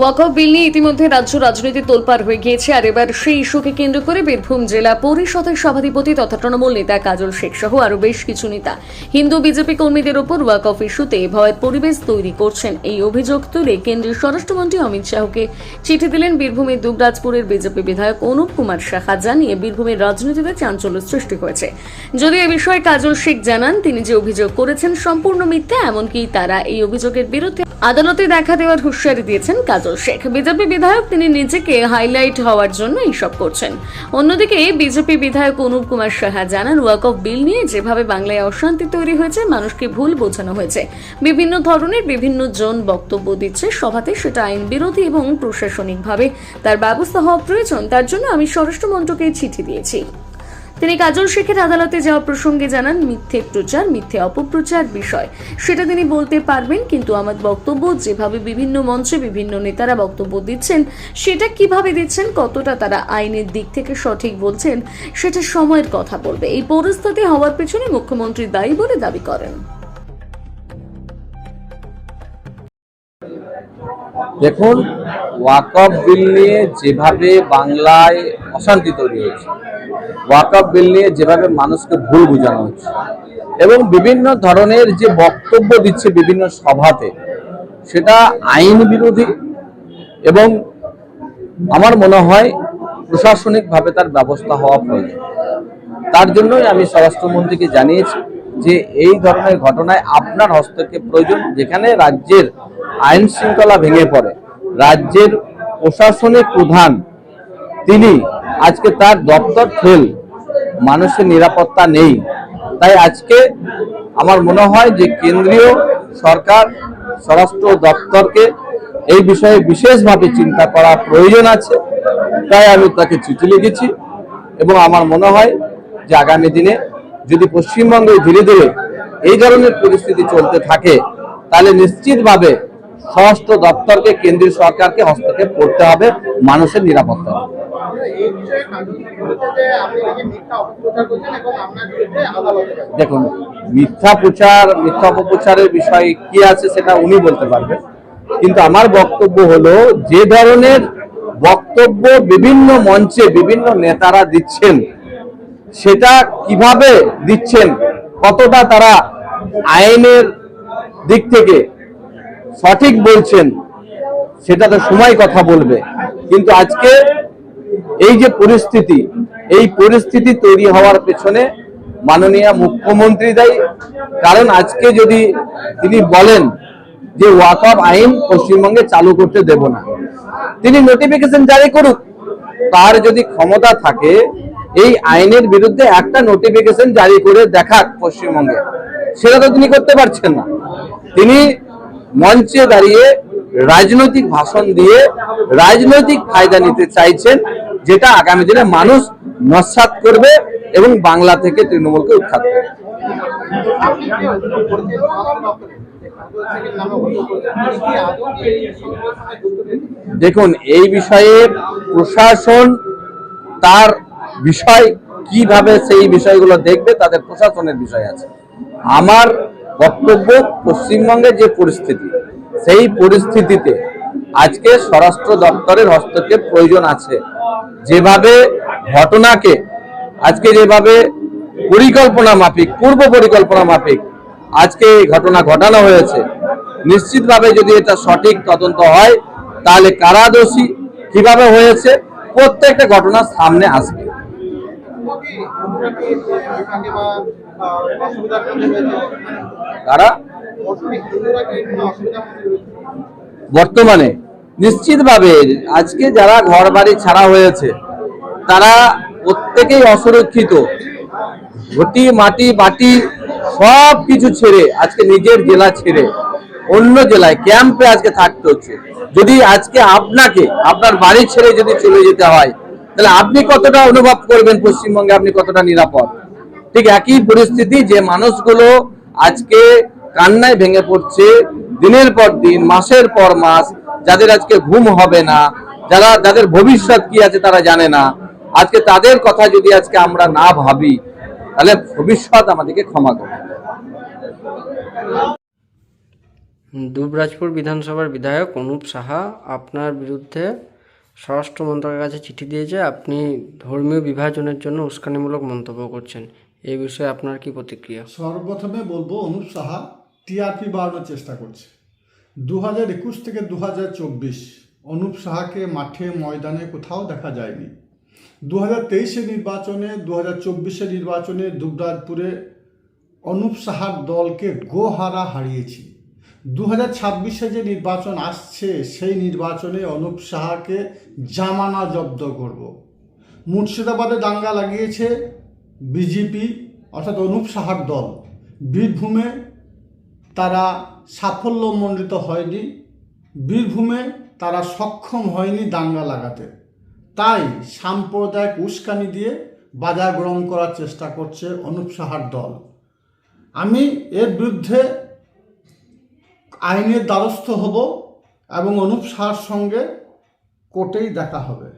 ওয়াকফ বিল নিয়ে ইতিমধ্যে রাজ্য রাজনীতি তোলপাড় হয়ে গিয়েছে, আর এবার সেই ইস্যুকে কেন্দ্র করে বীরভূম জেলা পরিষদের সভাধিপতি তথা তৃণমূল নেতা কাজল শেখ সহ আরও বেশ কিছু নেতা। হিন্দু বিজেপি কর্মীদের ওপর ওয়াকফ ইস্যুতে ভয়ের পরিবেশ তৈরি করছেন এই অভিযোগ তুলে কেন্দ্রীয় স্বরাষ্ট্রমন্ত্রী অমিত শাহকে চিঠি দিলেন বীরভূমের দুবরাজপুরের বিজেপি বিধায়ক অনুপ কুমার সাহা, জানিয়ে বীরভূমের রাজনীতিতে চাঞ্চল্য সৃষ্টি হয়েছে। যদিও এ বিষয়ে কাজল শেখ জানান, তিনি যে অভিযোগ করেছেন সম্পূর্ণ মিথ্যা, এমনকি তারা এই অভিযোগের বিরুদ্ধে আদালতে দেখা দেওয়ার হুঁশিয়ারি দিয়েছেন কাজল শেখ। বিজেপি বিধায়ক তিনি নিজেকে হাইলাইট হওয়ার জন্য এইসব করছেন। অন্যদিকে বিজেপি বিধায়ক অনুপ কুমার সাহা জানান ওয়াকফ বিল নিয়ে যেভাবে বাংলায় অশান্তি তৈরি হয়েছে, মানুষকে ভুল বোঝানো হয়েছে। বিভিন্ন ধরনের বিভিন্ন জন বক্তব্য দিচ্ছে, সভাতে সেটা আইন বিরোধী এবং প্রশাসনিকভাবে। তার ব্যবস্থা হওয়া প্রয়োজন, তার জন্য আমি স্বরাষ্ট্রমন্ত্রকে চিঠি দিয়েছি। তিনি কাজল শেখের আদালতে যাওয়া প্রসঙ্গে জানান, মিথ্যে প্রচার, মিথ্যে অপপ্রচার বিষয়। সেটা তিনি বলতে পারবেন, কিন্তু আমার বক্তব্য, যেভাবে বিভিন্ন মঞ্চে বিভিন্ন নেতারা বক্তব্য দিচ্ছেন, সেটা কীভাবে দিচ্ছেন, কতটা তারা আইনের দিক থেকে সঠিক বলছেন, সেটা সময়ের কথা বলবে। এই পরিস্থিতি হওয়ার পেছনে মুখ্যমন্ত্রী দায়ী বলে দাবি করেন। দেখুন, ওয়াকফ বিল নিয়ে যেভাবে বাংলায় অশান্তি তৈরি হয়েছে ওয়াকফ বিল নিয়ে যেভাবে মানুষকে ভুল বোঝানো হচ্ছে এবং বিভিন্ন ধরনের যে বক্তব্য দিচ্ছে বিভিন্ন সভাতে, সেটা আইন বিরোধী এবং আমার মনে হয় প্রশাসনিকভাবে তার ব্যবস্থা হওয়া প্রয়োজন। তার জন্যই আমি স্বরাষ্ট্রমন্ত্রীকে জানিয়েছি যে এই ধরনের ঘটনায় আপনার হস্তক্ষেপ প্রয়োজন, যেখানে রাজ্যের আইন শৃঙ্খলা ভেঙে পড়ে। রাজ্যের প্রশাসনিক প্রধান তিনি আজকে তার দপ্তর ফেল। মানুষের নিরাপত্তা নেই। তাই আজকে আমার মনে হয় যে কেন্দ্রীয় সরকার, স্বরাষ্ট্র দপ্তরকে এই বিষয়ে বিশেষভাবে চিন্তা করা প্রয়োজন আছে। তাই আমি তাকে চিঠি লিখেছি এবং আমার মনে হয় যে আগামী দিনে যদি পশ্চিমবঙ্গে ধীরে ধীরে এই ধরনের পরিস্থিতি চলতে থাকে, তাহলে নিশ্চিতভাবে স্বরাষ্ট্র দপ্তরকে, কেন্দ্রীয় সরকারকে হস্তক্ষেপ করতে হবে মানুষের নিরাপত্তা। দেখুন, মিথ্যা প্রচার, মিথ্যা অপপ্রচারের বিষয়ে কি আছে সেটা উনি বলতে পারবেন। কিন্তু আমার বক্তব্য হলো, যে ধরনের বক্তব্য বিভিন্ন মঞ্চে বিভিন্ন নেতারা দিচ্ছেন, সেটা কীভাবে দিচ্ছেন, কতটা তারা আইনের দিক থেকে সঠিক বলছেন, সেটা তো সময় কথা বলবে। কিন্তু আজকে এই যে পরিস্থিতি, এই পরিস্থিতি তৈরি হওয়ার পেছনে মাননীয় মুখ্যমন্ত্রী দায়ী। কারণ আজকে যদি তিনি বলেন যে ওয়াকফ আইন পশ্চিমবঙ্গে চালু করতে দেব না, তিনি নোটিফিকেশন জারি করুক। তার যদি ক্ষমতা থাকে, এই আইনের বিরুদ্ধে একটা নোটিফিকেশন জারি করে দেখাক পশ্চিমবঙ্গে। সেটা তো তিনি করতে পারছেন না। তিনি মঞ্চে দাঁড়িয়ে রাজনৈতিক ভাষণ দিয়ে রাজনৈতিক ফায়দা নিতে চাইছেন। যেটা আগামী দিনে মানুষ নস্বাত করবে এবং বাংলা থেকে তৃণমূলকে উৎখাত করবে। দেখুন, এই বিষয়ে প্রশাসন তার বিষয়, কীভাবে সেই বিষয়গুলো দেখবে তাদের প্রশাসনের বিষয় আছে। আমার বক্তব্য, পশ্চিমবঙ্গের যে পরিস্থিতি, সেই পরিস্থিতিতে আজকে স্বরাষ্ট্র দপ্তরের হস্তক্ষেপ প্রয়োজন আছে। যেভাবে ঘটনাকে আজকে যেভাবে পরিকল্পনা মাফিক, পূর্ব পরিকল্পনা মাফিক আজকে এই ঘটনা ঘটানো হয়েছে, নিশ্চিতভাবে যদি এটা সঠিক তদন্ত হয়, তাহলে কারা দোষী কীভাবে হয়েছে, প্রত্যেকটা ঘটনা সামনে আসবে। বর্তমানে নিশ্চিতভাবে আজকে যারা ঘর বাড়ি ছাড়া হয়েছে, তারা প্রত্যেকেই অসুরক্ষিত। ঘটি, মাটি, বাটি সব কিছু ছেড়ে আজকে নিজের জেলা ছেড়ে অন্য জেলায় ক্যাম্পে আজকে থাকতে হচ্ছে। যদি আজকে আপনাকে, আপনার বাড়ি ছেড়ে যদি চলে যেতে হয়, তাহলে আপনি কতটা অনুভব করবেন পশ্চিমবঙ্গে? আপনি কতটা নিরাপদ? ঠিক একই পরিস্থিতি, যে মানুষগুলো আজকে কান্নায় ভেঙে পড়ছে, দিনের পর দিন, মাসের পর মাস যাদের আজকে ঘুম হবে না যারা যাদের ভবিষ্যৎ কি আছে তারা জানে না। আজকে তাদের কথা যদি আজকে আমরা না ভাবি তাহলে ভবিষ্যৎ আমাদেরকে ক্ষমা করবে। দুবরাজপুর বিধানসভার বিধায়ক অনুপ সাহা আপনার বিরুদ্ধে স্বরাষ্ট্র মন্ত্রকের কাছে চিঠি দিয়েছে আপনি ধর্মীয় বিভাজনের জন্য উস্কানিমূলক মন্তব্য করছেন। এই বিষয়ে আপনার কি প্রতিক্রিয়া? সর্বপ্রথমে বলব অনুপ সাহা টিআরপি বাড়ানোর চেষ্টা করছে। দু হাজার একুশ থেকে দু হাজার চব্বিশ, অনুপ সাহাকে মাঠে ময়দানে কোথাও দেখা যায়নি। দু হাজার তেইশে নির্বাচনে দু হাজার চব্বিশে নির্বাচনে দুবরাজপুরে অনুপ সাহার দলকে গোহারা হারিয়েছি। দু হাজার ছাব্বিশে যে নির্বাচন আসছে, সেই নির্বাচনে অনুপ সাহাকে জামানা জব্দ করব। মুর্শিদাবাদে দাঙ্গা লাগিয়েছে বিজেপি, অর্থাৎ অনুপ সাহার দল। বীরভূমে তারা সাফল্যমণ্ডিত হয়নি, বীরভূমে তারা সক্ষম হয়নি দাঙ্গা লাগাতে। তাই সাম্প্রদায়িক উস্কানি দিয়ে বাজার গ্রহণ করার চেষ্টা করছে অনুপ সাহার দল। আমি এর বিরুদ্ধে আইনের দ্বারস্থ হব এবং অনুপ সাহার সঙ্গে কোর্টেই দেখা হবে।